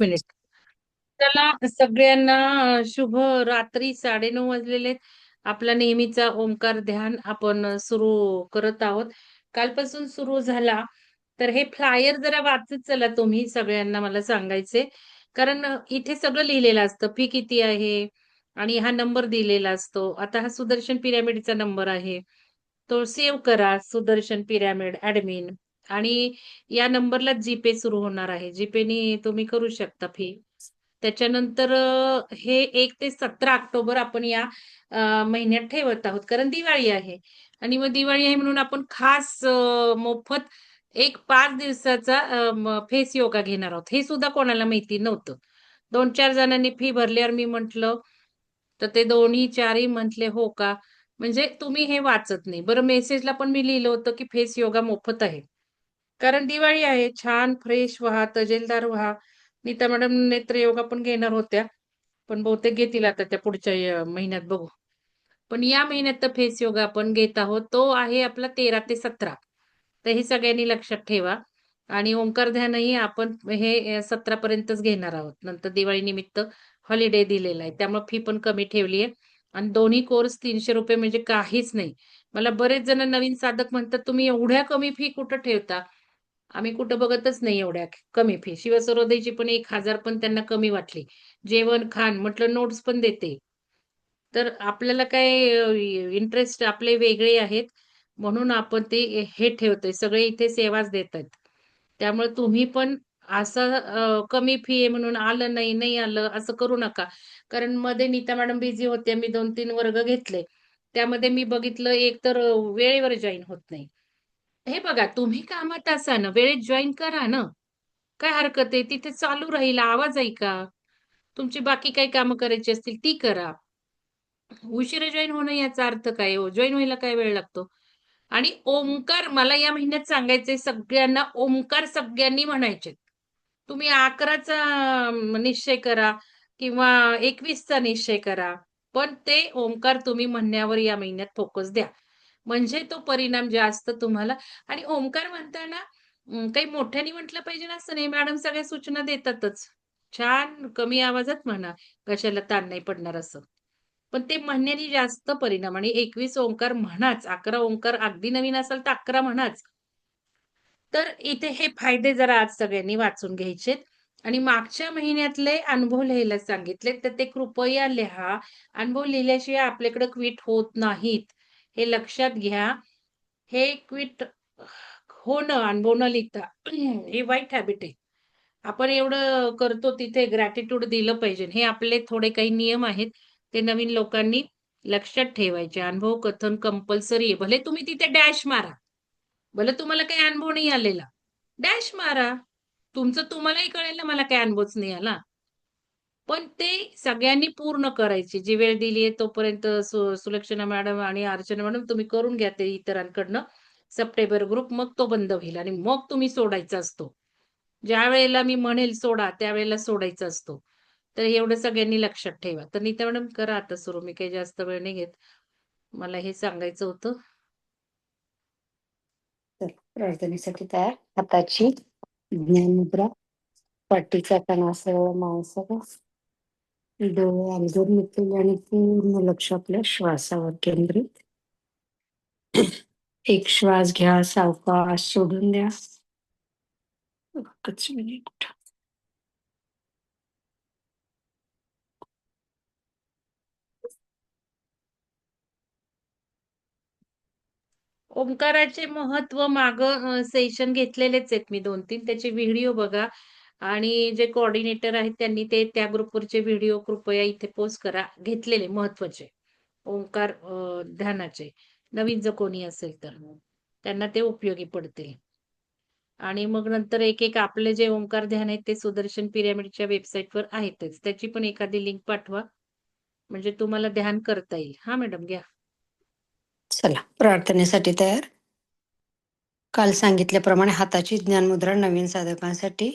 Minute चला सगळ्यांना शुभ रात्री साडेनऊ वाजलेले आपला नेहमीचा ओंकार ध्यान आपण सुरू करत आहोत. कालपासून सुरू झाला. तर हे फ्लायर जरा वाचत चला तुम्ही सगळ्यांना मला सांगायचे कारण इथे सगळं लिहिलेलं असतं. फी किती आहे आणि हा नंबर दिलेला असतो. आता हा सुदर्शन पिरॅमिडचा नंबर आहे. तो सेव्ह करा सुदर्शन पिरॅमिड ऍडमिन आणि या नंबरला जीपे सुरू होणार आहे. जीपेनी तुम्ही करू शकता फी. त्याच्यानंतर हे एक ते 17 ऑक्टोबर आपण या महिन्यात ठेवत आहोत. कारण दिवाळी आहे आणि मग दिवाळी आहे म्हणून आपण खास मोफत एक पाच दिवसाचा फेस योगा घेणार आहोत. हे सुद्धा कोणाला माहिती नव्हतं. 2-4 जणांनी फी भरल्यावर मी म्हटलं, तर ते दोन्ही चारही म्हटले, "हो का?" म्हणजे तुम्ही हे वाचत नाही. बरं मेसेजला पण मी लिहिलं होतं, की फेस योगा मोफत आहे. कारण दिवाळी आहे. छान फ्रेश व्हा, तजेलदार व्हा. नीता मॅडम नेत्रयोगा पण घेणार होत्या. पण बहुतेक घेतील आता त्या पुढच्या महिन्यात बघू. पण या महिन्यात तर फेस योगा आपण घेत आहोत. तो आहे आपला 13 ते 17. तर हे सगळ्यांनी लक्षात ठेवा. आणि ओंकार ध्यानही आपण हे सतरा पर्यंतच घेणार आहोत. नंतर दिवाळी निमित्त हॉलिडे दिलेला आहे. त्यामुळे फी पण कमी ठेवली आहे. आणि दोन्ही कोर्स ₹300 म्हणजे काहीच नाही. मला बरेच जण नवीन साधक म्हणतात, "तुम्ही एवढ्या कमी फी कुठं ठेवता?" आम्ही कुठं बघतच नाही एवढ्या कमी फी. शिवसरोदयची पण एक हजार पण त्यांना कमी वाटली. जेवण-खाण म्हटलं नोट्स पण देते. तर आपल्याला काय इंटरेस्ट आपले वेगळे आहेत. म्हणून आपण ते हे ठेवतोय. सगळे इथे सेवाच देत आहेत. त्यामुळे तुम्ही पण असं कमी फी आहे म्हणून आलं नाही, नाही आलं असं करू नका. कारण मध्ये नीता मॅडम बिझी होत्या. मी 2-3 वर्ग घेतले. त्यामध्ये मी बघितलं एक तर वेळेवर जॉईन होत नाही. हे बघा तुम्ही कामात असा ना वेळेत जॉईन करा ना. काय हरकत आहे? तिथे चालू राहील, आवाज ऐका. तुमची बाकी काही कामं करायची असतील ती करा. उशिरा जॉईन होणं याचा अर्थ काय हो? जॉईन व्हायला काय वेळ लागतो? आणि ओंकार मला या महिन्यात सांगायचंय सगळ्यांना, ओंकार सगळ्यांनी म्हणायचे. तुम्ही 11चा निश्चय करा किंवा 21चा निश्चय करा. पण ते ओंकार तुम्ही म्हणण्यावर या महिन्यात फोकस द्या. म्हणजे तो परिणाम जास्त तुम्हाला आणि ओंकार म्हणताना काही मोठ्याने म्हटलं पाहिजे ना असं नाही. मॅडम सगळ्या सूचना देतातच. छान कमी आवाजात म्हणा, कशाला ताण नाही पडणार असं. पण ते म्हणण्याने जास्त परिणाम आणि 21 ओंकार म्हणाच. 11 ओंकार अगदी नवीन असाल तर 11 म्हणाच. तर इथे हे फायदे जरा आज सगळ्यांनी वाचून घ्यायचेत आणि मागच्या महिन्यातले अनुभव लिहायला सांगितले, तर ते कृपया लिहा. अनुभव लिहिल्याशिवाय आपल्याकडे क्विट होत नाहीत. हे लक्षात घ्या. हे क्विट होणं, अनुभव न लिहिता ही वाईट हॅबिट आहे. आपण एवढं करतो तिथे ग्रॅटिट्यूड दिलं पाहिजे. हे आपले थोडे काही नियम आहेत. ते नवीन लोकांनी लक्षात ठेवायचे. अनुभव कथन कंपल्सरी आहे. भले तुम्ही तिथे डॅश मारा. भले तुम्हाला काही अनुभव नाही आलेला. डॅश मारा. तुमचं तुम्हालाही कळेल ना मला काही अनुभवच नाही आला. पण ते सगळ्यांनी पूर्ण करायची. जी वेळ दिली आहे तोपर्यंत सुलक्षणा मॅडम आणि अर्चना मॅडम तुम्ही करून घ्या ते इतरांकडनं. सप्टेंबर ग्रुप मग तो बंद होईल आणि मग तुम्ही सोडायचा असतो. ज्या वेळेला मी म्हणेल सोडा, त्यावेळेला सोडायचा असतो. तर एवढं सगळ्यांनी लक्षात ठेवा. तर नीता मॅडम करा आता सुरू. मी काही जास्त वेळ नाही घेत. मला हे सांगायचं होतं. प्रार्थनेसाठी तयार हाताची ज्ञानमुद्रा पाठीचा कणा सरळ डोळे अंजूर मिटले आणि पूर्ण लक्ष आपल्या श्वासावर केंद्रित. एक श्वास घ्या सावकाश सोडून द्या. एकच मिनिट. ओंकाराचे महत्त्व मागं सेशन घेतलेलेच आहेत मी 2-3 त्याचे व्हिडिओ बघा. आणि जे कोऑर्डिनेटर आहेत त्यांनी ते त्या ग्रुपवरचे व्हिडिओ कृपया इथे पोस्ट करा. घेतलेले महत्त्वाचे. ओंकार ध्यानाचे. नवीन जर कोणी असेल तर. त्यांना ते उपयोगी पडतील. आणि मग नंतर एक-एक आपले जे ओंकार ध्यान आहेत ते सुदर्शन पिरॅमिडच्या वेबसाईटवर आहेतच. त्याची पण एखादी लिंक पाठवा. म्हणजे तुम्हाला ध्यान करता येईल. हा मॅडम घ्या. चला प्रार्थनेसाठी तयार काल सांगितल्याप्रमाणे हाताची ज्ञानमुद्रा नवीन साधकांसाठी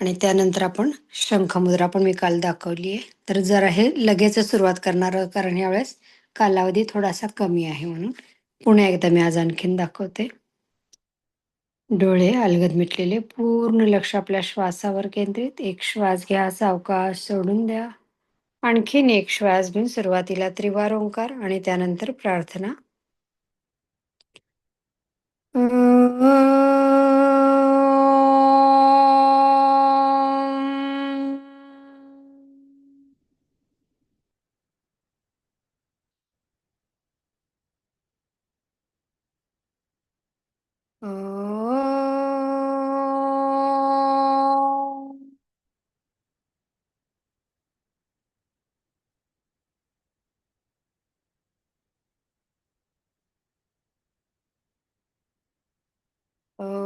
आणि त्यानंतर आपण शंखमुद्रा पण मी काल दाखवली आहे. तर जरा हे लगेच सुरुवात करणार कारण यावेळेस कालावधी थोडासा कमी आहे म्हणून. पुन्हा एकदा मी आज आणखीन दाखवते. डोळे अलगद मिटलेले पूर्ण लक्ष आपल्या श्वासावर केंद्रित. एक श्वास घ्या सावकाश सोडून द्या. आणखीन एक श्वास घेऊन सुरुवातीला त्रिवार ओंकार आणि त्यानंतर प्रार्थना. Oh. Oh.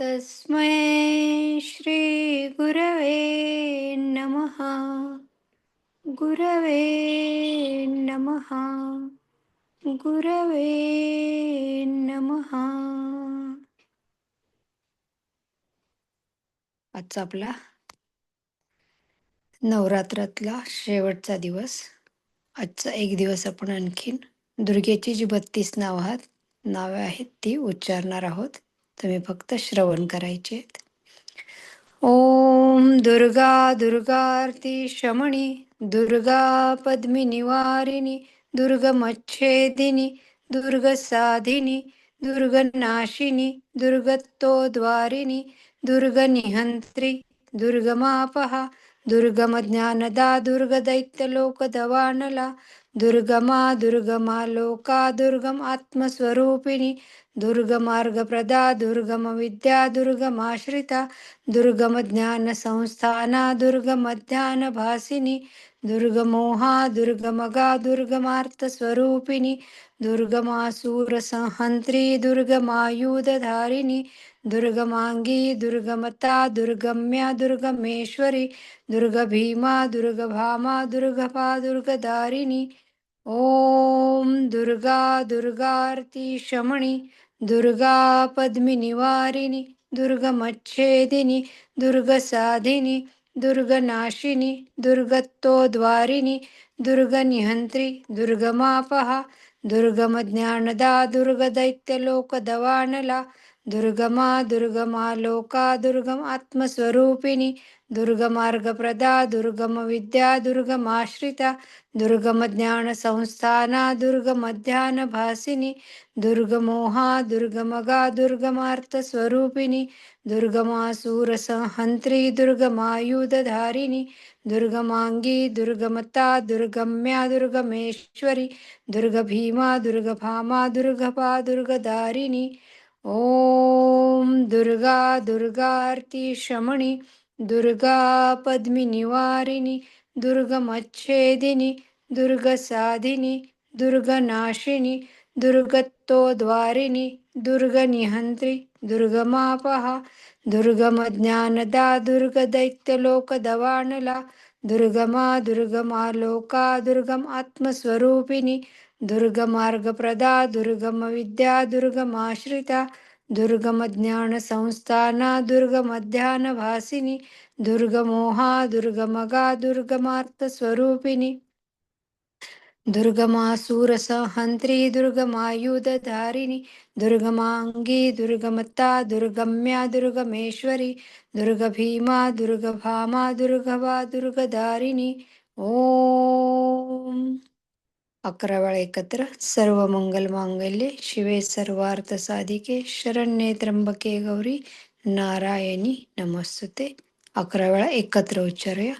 तस्मै श्रीगुरवे नमः। गुरवे नमः। गुरवे नमः। आजचा आपला नवरात्रातला शेवटचा दिवस. आजचा एक दिवस आपण आणखीन दुर्गेची जी बत्तीस नाव आहात नावे आहेत ती उच्चारणार आहोत. तुम्ही फक्त श्रवण करायचे आहेत ओम दुर्गा दुर्गार्ती शमणी दुर्गा पद्मी निवारिणी दुर्गमच्छेदिनी दुर्गसाधिनी दुर्गनाशिनी दुर्गत्तोद्वारिणी दुर्गनिहन्त्री दुर्गमापहा दुर्गमज्ञानदा दुर्गदैत्यलोकदवानला दुर्गमा दुर्गमा लोका दुर्गम आत्मस्वरूपिणी दुर्गमार्गप्रदा दुर्गमविद्या दुर्गमाश्रिता दुर्गमज्ञानसंस्थाना दुर्गमध्यानभासिनी दुर्गमोहा दुर्गमगा दुर्गमार्थस्वरूपिणी दुर्गमासूरसंहन्त्री दुर्गमायुधधारिणी दुर्गमांगी दुर्गमता दुर्गम्या दुर्गमेश्वरी दुर्गभीमा दुर्गभामा दुर्गपा दुर्गदारिणी ॐ दुर्गा दुर्गार्ती शमणी दुर्गा पद्मी निवारिणी दुर्गमच्छेदिनी दुर्गसाधिनी दुर्गनाशिनी दुर्गत्तोद्वारिणी दुर्गनिहन्त्री दुर्गमापहा दुर्गमज्ञानदा दुर्गदैत्यलोकदवानला दुर्गमा दुर्गमा लोका दुर्गम आत्मस्वरूपिणी दुर्गमार्गप्रदा दुर्गमविद्या दुर्गमाश्रिता दुर्गमज्ञानसंस्थाना दुर्गमध्यानभासिनी दुर्गमोहा दुर्गमगा दुर्गमार्थस्वरूपिणी दुर्गमासूरसंहन्त्री दुर्गमायुधधारिणी दुर्गमांगी दुर्गमता दुर्गम्या दुर्गमेश्वरी दुर्गभीमा दुर्गभामा दुर्गपा दुर्गदारिणी ॐ दुर्गा दुर्गार्ती शमणी दुर्गा पद्मी निवारिणी दुर्गमच्छेदिनी दुर्गसाधिनी दुर्गनाशिनी दुर्गत्तोद्वारिणी दुर्गनिहन्त्री दुर्गमापहा दुर्गमज्ञानदा दुर्गदैत्यलोकदवानला दुर्गमा दुर्गमा लोका दुर्गम आत्मस्वरूपिणी दुर्गमार्गप्रदा दुर्गमविद्या दुर्गमाश्रिता दुर्गमज्ञानसंस्थाना दुर्गमध्यानभासिनी दुर्गमोहा दुर्गमगा दुर्गमार्थस्वरूपिणी। दुर्गमासूरसंहन्त्री दुर्गमायुधधारिणी दुर्गमांगी दुर्गमता दुर्गम्या दुर्गमेश्वरी दुर्गभीमा दुर्गभामा दुर्गवा दुर्गदारिणी ओम अकरा वेळा एकत्र सर्व मंगल मांगल्ये शिवे सर्वार्थ साधिके शरण्ये त्र्यंबके गौरी नारायणी नमस्तुते अकरा वेळा एकत्र उच्चारूया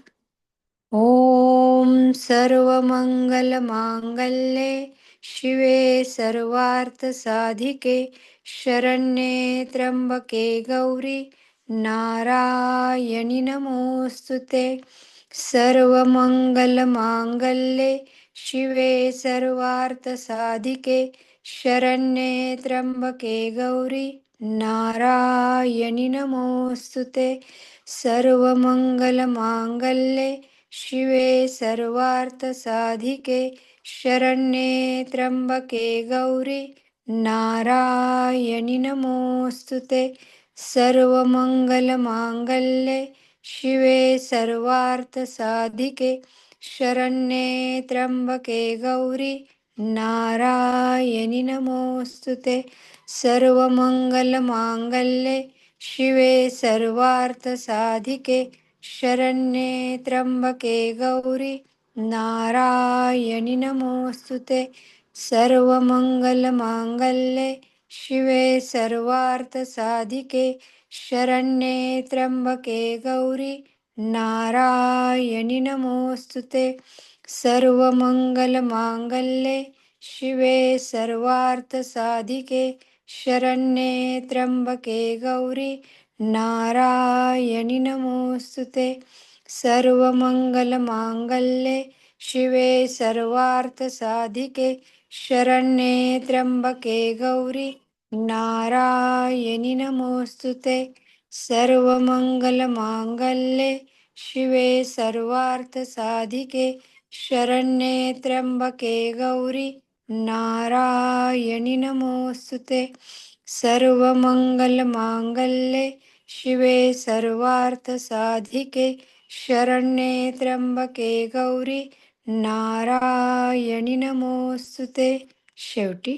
ओम सर्व मंगल मांगल्ये शिवे सर्वार्थ साधिके शरण्ये त्र्यंबके गौरी नारायणी नमोस्तुते सर्वमङ्गलमाङ्गल्ये शिवे सर्वार्थसाधिके शरण्ये त्र्यंबके गौरी नारायणि नमोऽस्तु ते सर्वमङ्गलमाङ्गल्ये शिवे सर्वार्थसाधिके शरण्ये त्र्यंबके गौरी नारायणि नमोऽस्तु ते सर्वमङ्गलमाङ्गल्ये शिवे सर्वार्थसाधिके शरण्ये त्र्यंबके गौरी नारायणि नमोऽस्तु ते. सर्वमङ्गलमाङ्गल्ये शिवे सर्वार्थसाधिके. शरण्ये त्र्यम्बके गौरी नारायणि नमोऽस्तु ते. सर्वमङ्गलमाङ्गल्ये शिवे सर्वार्थसाधिके. शरण्ये त्र्यम्बके गौरी नारायणि नमोऽस्तु ते। सर्वमङ्गलमाङ्गल्ये शिवे सर्वार्थसाधिके शरण्ये त्र्यम्बके गौरी नारायणि नमोऽस्तु ते। सर्वमङ्गलमाङ्गल्ये शिवे सर्वार्थसाधिके शरण्ये त्र्यम्बके गौरी नारायणि नमोऽस्तु ते। सर्वमङ्गलमाङ्गल्ये शिवे सर्वार्थसाधिके शरण्ये त्र्यम्बके गौरी नारायणि नमोऽस्तु ते सर्वमङ्गलमाङ्गल्ये शिवे सर्वार्थसाधिके शरण्ये त्र्यंबके गौरी नारायणि नमोऽस्तु ते शेवटी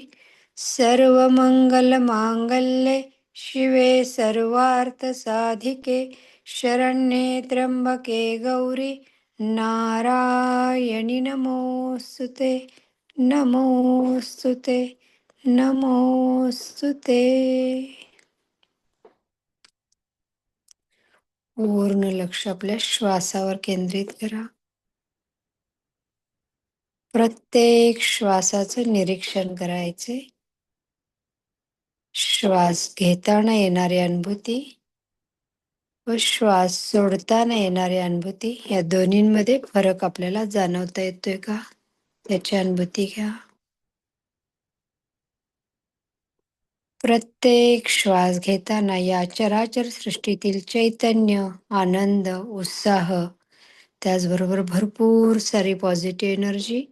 सर्वमङ्गलमाङ्गल्ये शिवे सर्वार्थसाधिके शरण्ये त्र्यंबके गौरी नारायणि नमोस्तुते नमोस्तुते नमोस्तुते. पूर्ण लक्ष आपल्या श्वासावर केंद्रित करा. प्रत्येक श्वासाचं निरीक्षण करायचे. श्वास घेताना येणारी अनुभूती व श्वास सोडताना येणारी अनुभूती या दोन्हींमध्ये फरक आपल्याला जाणवता येतोय का? त्याची अनुभूती घ्या. प्रत्येक श्वास घेताना या चराचर सृष्टीतील चैतन्य आनंद उत्साह त्याचबरोबर भरपूर सारी पॉझिटिव्ह एनर्जी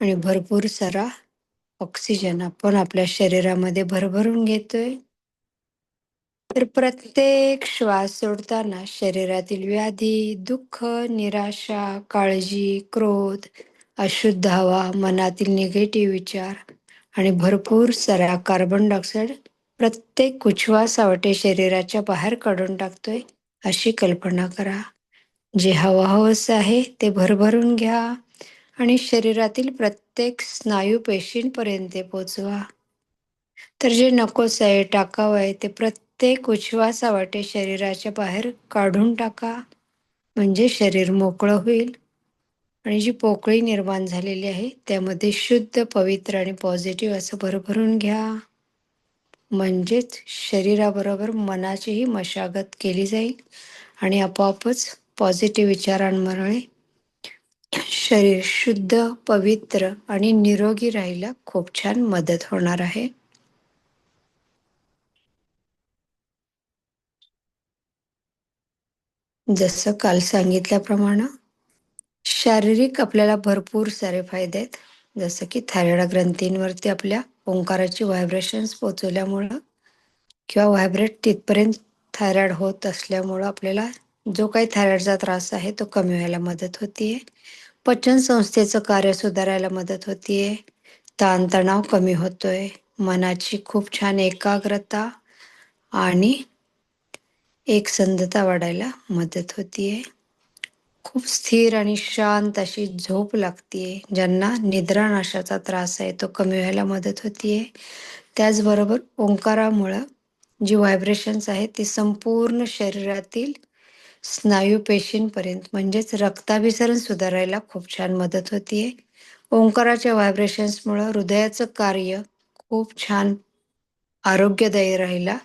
आणि भरपूर सारा ऑक्सिजन आपण आपल्या शरीरामध्ये भरभरून घेतोय. तर प्रत्येक श्वास सोडताना शरीरातील व्याधी दुःख निराशा काळजी क्रोध अशुद्ध हवा मनातील निगेटिव्ह विचार आणि भरपूर सारा कार्बन डायऑक्साईड प्रत्येक उच्छ्वासावटे शरीराच्या बाहेर काढून टाकतोय अशी कल्पना करा. जे हवं हवंसं आहे ते भरभरून घ्या. आणि शरीरातील प्रत्येक स्नायू पेशींपर्यंत पोचवा. तर जे नकोच आहे टाकावं आहे ते प्रत्येक उच्छ्वासा वाटे शरीराच्या बाहेर काढून टाका. म्हणजे शरीर मोकळं होईल. आणि जी पोकळी निर्माण झालेली आहे त्यामध्ये शुद्ध पवित्र आणि पॉझिटिव्ह असं भरभरून घ्या. म्हणजेच शरीराबरोबर मनाचीही मशागत केली जाईल आणि आपोआपच पॉझिटिव्ह विचारांमुळे शरीर शुद्ध पवित्र आणि निरोगी राहायला खूप छान मदत होणार आहे. जसं काल सांगितल्याप्रमाणे शारीरिक आपल्याला भरपूर सारे फायदे आहेत. जसं की थायरॉइड ग्रंथींवरती आपल्या ओंकाराची व्हायब्रेशन्स पोचवल्यामुळं किंवा व्हायब्रेट तिथपर्यंत थायरॉइड होत असल्यामुळं आपल्याला जो काही थायरॉइडचा त्रास आहे तो कमी व्हायला मदत होतीये. पचन संस्थेचं कार्य सुधारायला मदत होतीये. ताणतणाव कमी होतोय. मनाची खूप छान एकाग्रता आणि एकसंधता वाढायला मदत होतीये. खूप स्थिर आणि शांत अशी झोप लागतीये. ज्यांना निद्रानाशाचा त्रास आहे तो कमी व्हायला मदत होतीये. त्याचबरोबर ओंकारामुळं जी व्हायब्रेशन्स आहेत ती संपूर्ण शरीरातील स्नायू पेशींपर्यंत म्हणजेच रक्ताभिसरण सुधारायला खूप छान मदत होतीये. ओंकाराच्या व्हायब्रेशन्समुळं हृदयाचं कार्य खूप छान आरोग्यदायी राहिला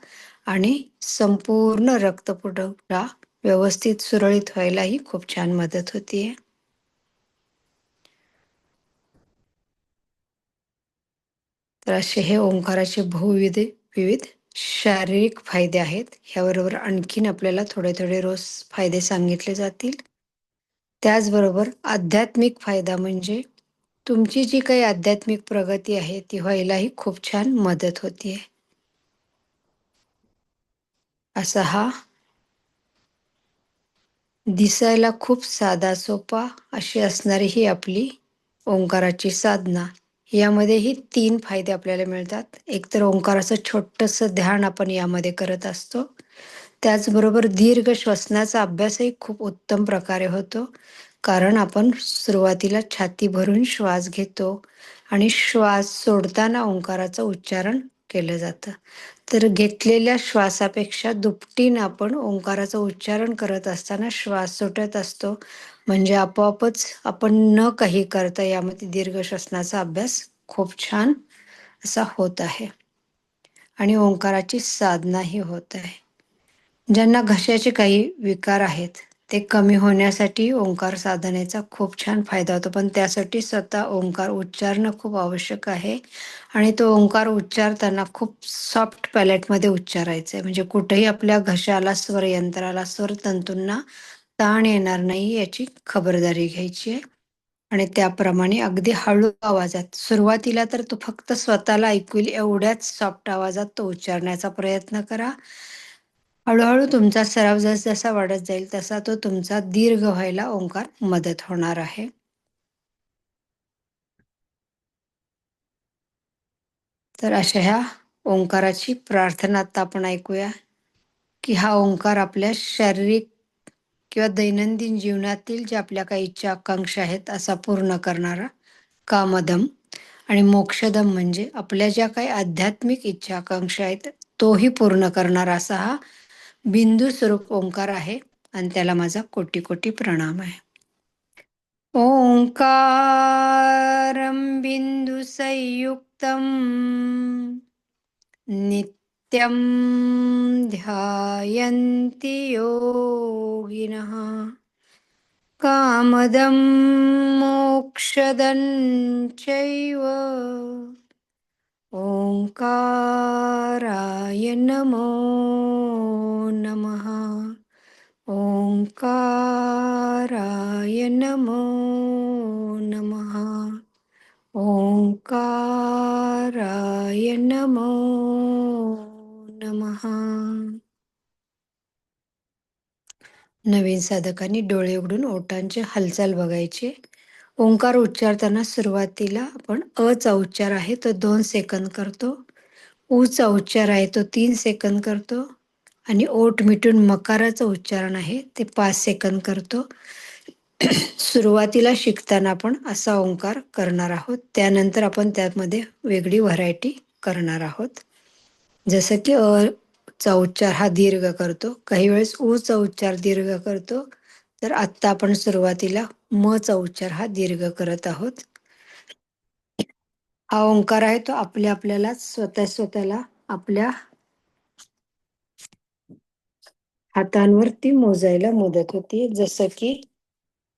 आणि संपूर्ण रक्तपुरवठा व्यवस्थित सुरळीत व्हायलाही खूप छान मदत होतीये. तर असे हे ओंकाराचे बहुविध विविध शारीरिक फायदे आहेत. ह्याबरोबर आणखीन आपल्याला थोडे थोडे रोज फायदे सांगितले जातील. त्याचबरोबर आध्यात्मिक फायदा म्हणजे तुमची जी काही आध्यात्मिक प्रगती आहे ती व्हायलाही खूप छान मदत होतीये असा हा दिसायला खूप साधा सोपा अशी असणारी ही आपली ओंकाराची साधना. यामध्येही तीन फायदे आपल्याला मिळतात. एक तर ओंकाराचं छोटंसं ध्यान आपण यामध्ये करत असतो. त्याचबरोबर दीर्घ श्वसनाचा अभ्यासही खूप उत्तम प्रकारे होतो. कारण आपण सुरुवातीला छाती भरून श्वास घेतो आणि श्वास सोडताना ओंकाराचं उच्चारण केलं जातं. तर घेतलेल्या श्वासापेक्षा दुपटीनं आपण ओंकाराचं उच्चारण करत असताना श्वास सुटत असतो. म्हणजे आपोआपच आपण न काही करता यामध्ये दीर्घ श्वसनाचा अभ्यास खूप छान असा होत आहे. आणि ओंकाराची साधनाही होत आहे. ज्यांना घशाचे काही विकार आहेत ते कमी होण्यासाठी ओंकार साधनेचा खूप छान फायदा होतो. पण त्यासाठी स्वतः ओंकार उच्चारणं खूप आवश्यक आहे. आणि तो ओंकार उच्चारताना खूप सॉफ्ट पॅलेटमध्ये उच्चारायचं आहे म्हणजे कुठेही आपल्या घशाला स्वर यंत्राला स्वर तंतूंना ताण येणार नाही याची खबरदारी घ्यायची आहे. आणि त्याप्रमाणे अगदी हळू आवाजात सुरुवातीला तर तो फक्त स्वतःला ऐकू येईल एवढ्याच सॉफ्ट आवाजात तो उच्चारण्याचा प्रयत्न करा. हळूहळू तुमचा सराव जसजसा वाढत जाईल तसा तो तुमचा दीर्घ व्हायला ओंकार मदत होणार आहे. तर अशा ह्या ओंकाराची प्रार्थना आता आपण ऐकूया की हा ओंकार आपल्या शारीरिक किंवा दैनंदिन जीवनातील ज्या आपल्या काही इच्छा आकांक्षा आहेत असा पूर्ण करणारा कामदम आणि मोक्षदम म्हणजे आपल्या ज्या काही आध्यात्मिक इच्छा आकांक्षा आहेत तोही पूर्ण करणारा असा हा बिंदू स्वरूप ओंकार आहे आणि त्याला माझा कोटी कोटी प्रणाम आहे. ओंकारं बिंदू नित्य नित्यं ध्यायन्ति योगिनः। कामदं मोक्षदं चैव ओङ्काराय नमो नमः। ओङ्काराय नमो नमः। ओङ्काराय नमो नमहा नवीन साधकांनी डोळे उघडून ओठांची हालचाल बघायची. ओंकार उच्चारताना सुरुवातीला आपण अ चा उच्चार आहे तो दोन सेकंद करतो. उ चा उच्चार आहे तो तीन सेकंद करतो. आणि ओठ मिटून मकाराचं उच्चारण आहे ते पाच सेकंद करतो. सुरुवातीला शिकताना आपण असा ओंकार करणार आहोत. त्यानंतर आपण त्यामध्ये वेगळी व्हरायटी करणार आहोत. जसं की अ चा उच्चार हा दीर्घ करतो. काही वेळेस उ चा उच्चार दीर्घ करतो. तर आत्ता आपण सुरुवातीला म चा उच्चार हा दीर्घ करत आहोत. हा ओंकार आहे तो आपल्या आपल्याला स्वतः स्वतःला आपल्या हातांवरती मोजायला मदत होती. जसं की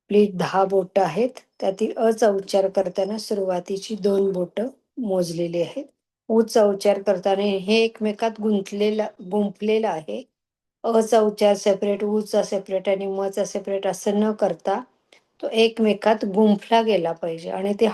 आपली दहा बोट आहेत. त्यातील अ चा उच्चार करताना सुरुवातीची दोन बोट मोजलेली आहेत. उचा उच्चार करताना हे एकमेकात गुंतलेला गुंफलेलं आहे. अचा उच्चार सेपरेट उ सेपरेट आणि मचा सेपरेट असं न करता तो एकमेकात गुंफला गेला पाहिजे आणि ते